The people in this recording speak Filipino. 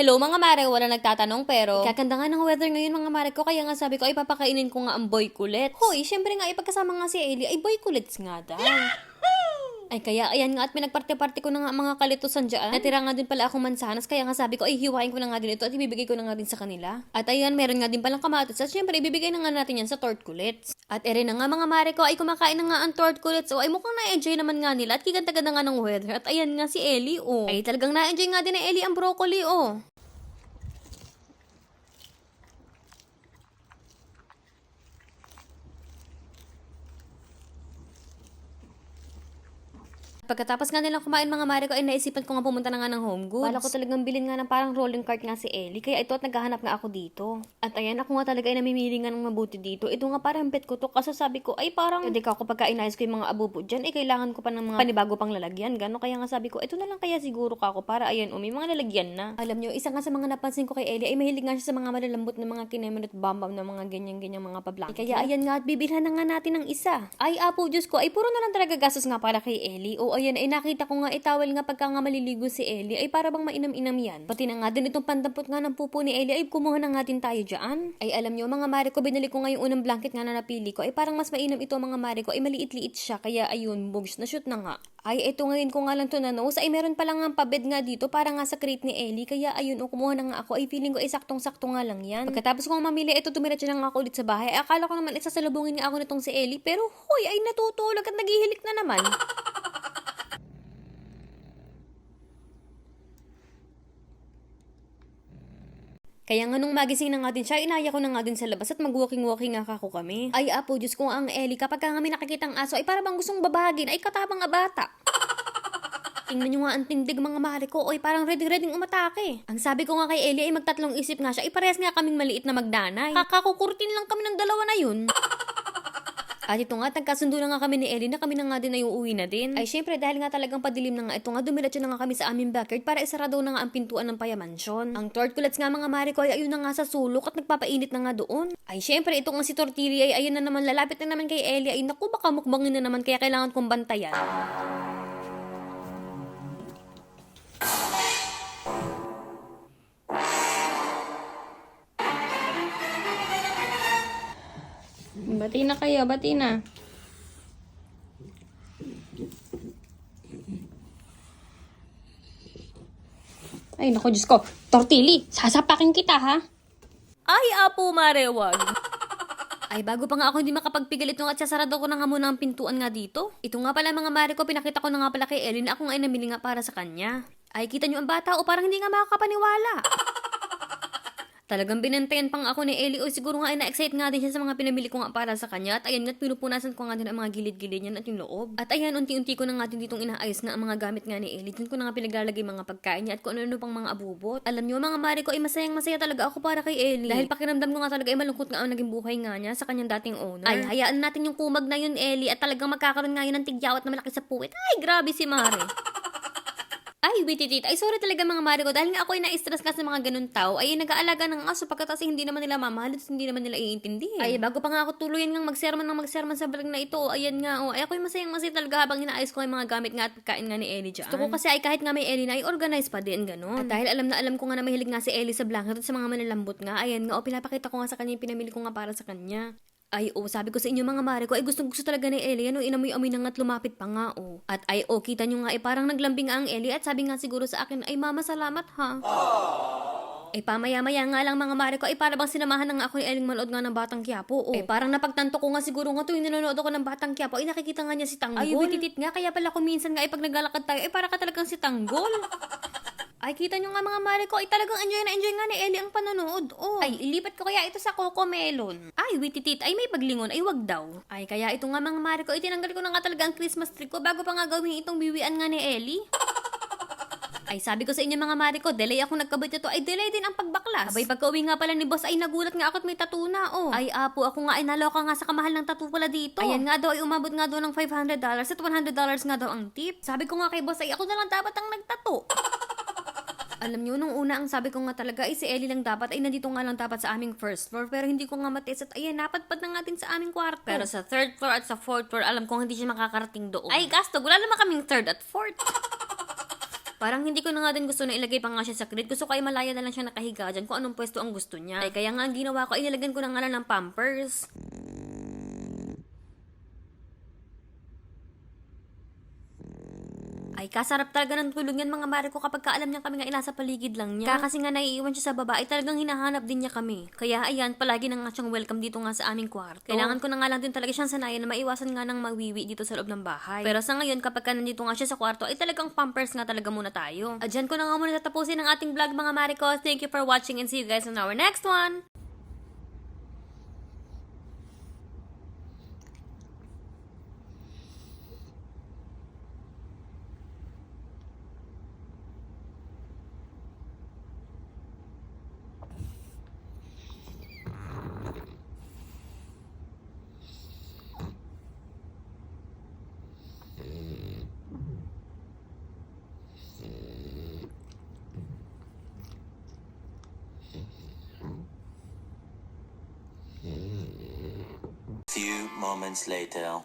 Hello mga mare, wala nagtatanong pero kakanda nga ng weather ngayon mga mare ko kaya nga sabi ko ay papakainin ko nga ang boy kulets. Hoy, syempre nga ipagkasama nga si Ellie ay boy kulets nga daw. Ay kaya ayan nga at pinagparte-parte ko na nga mga kalitusan dyan. Natira nga din pala akong mansanas kaya nga sabi ko ay hiwain ko na nga din ito at ibibigay ko na nga din sa kanila. At ayan meron nga din palang kamatis at syempre ibibigay na nga natin yan sa tort kulets. At ere na nga mga mare ko ay kumakain na nga ang tort kulets o ay mukhang na-enjoy naman nga nila at kiganta-ganda nga ng weather. At ayan nga si Ellie oh. Ay talagang na-enjoy nga din ni Ellie ang broccoli oh. Pagkatapos nga nilang kumain mga mare ko ay naisipan ko nga pumunta na nga ng home goods. Bala ko talagang bilhin nga ng parang rolling cart nga si Ellie. Kaya ito at naghahanap nga ako dito. At ayan ako nga talaga ay namimili nga ng mabuti dito. Ito nga parang bet ko to. Kaso sabi ko ay parang hindi ka ako pagka inayos ko yung mga abubo dyan. Eh kailangan ko pa ng mga panibago pang lalagyan. Gano kaya nga sabi ko ito na lang kaya siguro ka ako para ayan umi mga lalagyan na. Alam nyo isa nga sa mga napansin ko kay Ellie ay mahilig nga siya sa mga malalambot na mga kinemanot bambam na mga ganyan-ganyan mga pablank. Kaya ayan nga at bibilhan na nga natin ng isa. Ay apo Diyos ko ay puro na lang talaga gastos nga para kay Ellie. O ayan ay nakita ko nga itawal nga pagka nga maliligo si Ellie ay para bang mainam-inam yan. Pati na nga din itong pandampot nga ng pupo ni Ellie ay kumuha na nga din tayo dyan. Ay alam nyo mga mare ko binili ko nga yung unang blanket nga na napili ko ay parang mas mainam ito mga mare ko ay maliit-liit siya kaya ayun bugs na shoot na nga. Ay ito ngayon ko nga lang to na nose ay meron pa lang nga pabed nga dito para nga sa crate ni Ellie kaya ayun o kumuha na nga ako ay feeling ko ay saktong-sakto nga lang yan. Pagkatapos ko mamili ito tumiretso na nga ako ulit sa bahay. Ay, akala ko naman isasalubungin nga ako nitong si Ellie pero hoy ay natutulog at naghihilik na naman. Kaya nga nung magising na nga din siya, inaya ko na nga din sa labas at mag-walking-walking nga kako kami. Ay apo, Diyos ko ang Ellie, kapag ka nga may nakikitang aso, ay para bang gustong babagin, ay katabang nga bata. Tingnan nyo nga ang tindig mga mahali ko, oy parang ready-ready umatake. Ang sabi ko nga kay Ellie ay magtatlong isip nga siya, ay parehas nga kaming maliit na magdanay. Kakakukurtin lang kami ng dalawa na yun. At ito nga, nagkasundo na nga kami ni Ellie na kami na nga din ay uuwi na din. Ay syempre, dahil nga talagang padilim na nga ito nga, dumiretso na nga kami sa aming backyard para isarado na nga ang pintuan ng payamansyon. Ang tort kulets nga mga mare ko ay ayun na nga sa sulok at nagpapainit na nga doon. Ay syempre, ito nga si Tortilla ay ayun na naman lalapit na naman kay Ellie ay naku baka mukbangin na naman kaya kailangan kong bantayan. Bati na kayo, bati na. Ay, naku, Diyos ko. Tortili, sasapakin kita, ha? Ay, apo, marewag. Ay, bago pa nga ako hindi makapagpigil ito at sasarado ko na nga muna ang pintuan nga dito. Ito nga pala mga mare ko, pinakita ko na nga pala kay Ellen na ako nga ay namili nga para sa kanya. Ay, kita nyo ang bata o parang hindi nga makakapaniwala. Talagang binantayan pang ako ni Ellie o siguro nga ay na-excite nga din siya sa mga pinamili ko nga para sa kanya at ayun nga't pinupunasan ko nga din ang mga gilid-gilid niyan at yung loob. At ayan, unti-unti ko na nga din ditong inaayos na ang mga gamit nga ni Ellie. Din ko na nga pinaglalagay mga pagkain niya at kung ano-ano pang mga abubot. Alam niyo mga mare ko ay masayang masaya talaga ako para kay Ellie. Dahil pakiramdam ko nga talaga ay malungkot nga ang naging buhay nga niya sa kanyang dating owner. Ay, hayaan natin yung kumag na yun Ellie at talagang magkakaroon nga yun ng tigyawat na malaki sa puwit. Ay, grabe si Mare. Ay, wititit. Ay, sorry talaga mga mare ko. Dahil nga ako ay na-stress ka sa mga ganun tao, ay nag-aalaga ng aso pagkatapos hindi naman nila mamahal at hindi naman nila iintindi. Ay, bago pa nga ako tuluyan ng magsermon ng magsermon sa vlog na ito, ayan nga, oh. Ay, ako ay masayang masaya talaga habang inaayos ko yung mga gamit nga at pagkain nga ni Ellie dyan. Gusto ko kasi ay kahit nga may Ellie na, ay organize pa din, ganun. At dahil alam na alam ko nga na mahilig nga si Ellie sa blanket at sa mga manilambot nga, ayan nga, o pinapakita ko nga sa kanya yung pinamili ko nga para sa kanya. Ay, oh, sabi ko sa inyo mga mare ko, ay gustong gusto talaga ni Ellie, ano, inamoy-amoy na nga't lumapit pa nga, oh. At ay, oh, kita nyo nga, ay parang naglambing nga ang Ellie, at sabi nga siguro sa akin, ay mama, salamat ha. Eh, pamaya-maya nga lang mga mare ko, ay para bang sinamahan na nga ako ni Elling manood nga ng Batang Quiapo, oh. Eh, parang napagtanto ko nga siguro nga tuwing nanonood ako ng Batang Quiapo, ay nakikita nga niya si Tanggol. Ay, bititit nga, kaya pala kung minsan nga, ay pag naglalakad tayo, ay para ka talagang si Tanggol. Ay, kita nyo nga mga mare ko, ay talagang enjoy na enjoy nga ni Ellie ang panonood. Oh. Ay, ilipat ko kaya ito sa Coco Melon. Ay, wititit, ay may paglingon, ay wag daw. Ay, kaya ito nga mga mare ko, itinanggal ko na nga talaga ang Christmas tree ko bago pa nga gawin itong biwian nga ni Ellie. Ay, sabi ko sa inyo mga mare ko, delay ako nagkabit ito, ay delay din ang pagbaklas. Abay, pagka-uwi nga pala ni boss, ay nagulat nga ako at may tattoo na, oh. Ay, apo, ako nga ay naloka nga sa kamahal ng tattoo pala dito. Ayan nga daw, ay umabot nga daw ng $500 at $100 nga daw ang tip. Sabi ko nga kay boss, ay ako na lang dapat ang nagtato. Alam nyo, nung una ang sabi ko nga talaga ay si Ellie lang dapat ay nandito nga lang dapat sa aming first floor pero hindi ko nga matis at ayan, napadpad na nga din sa aming kwarto. Pero sa third floor at sa fourth floor, alam ko hindi siya makakarating doon. Ay, gasto, wala naman kaming third at fourth. Parang hindi ko na nga din gusto na ilagay pa nga siya sa crate. Gusto ko ay malaya na lang siya nakahiga dyan kung anong pwesto ang gusto niya. Ay, kaya nga ang ginawa ko ay nilagyan ko na nga lang ng pampers. Kasarap talaga ng tulog yan mga mare ko kapag kaalam niya kami nga inasa paligid lang niya. Kaya kasi nga naiiwan siya sa baba, ay talagang hinahanap din niya kami. Kaya ayan, palagi na nga siyang welcome dito nga sa aming kwarto. Kailangan ko na nga lang din talaga siyang sanayan na maiwasan nga ng mawiwi dito sa loob ng bahay. Pero sa ngayon, kapag ka nandito nga siya sa kwarto, ay talagang pampers nga talaga muna tayo. At dyan ko na nga muna tatapusin ang ating vlog mga mare ko. Thank you for watching and see you guys on our next one! Few moments later.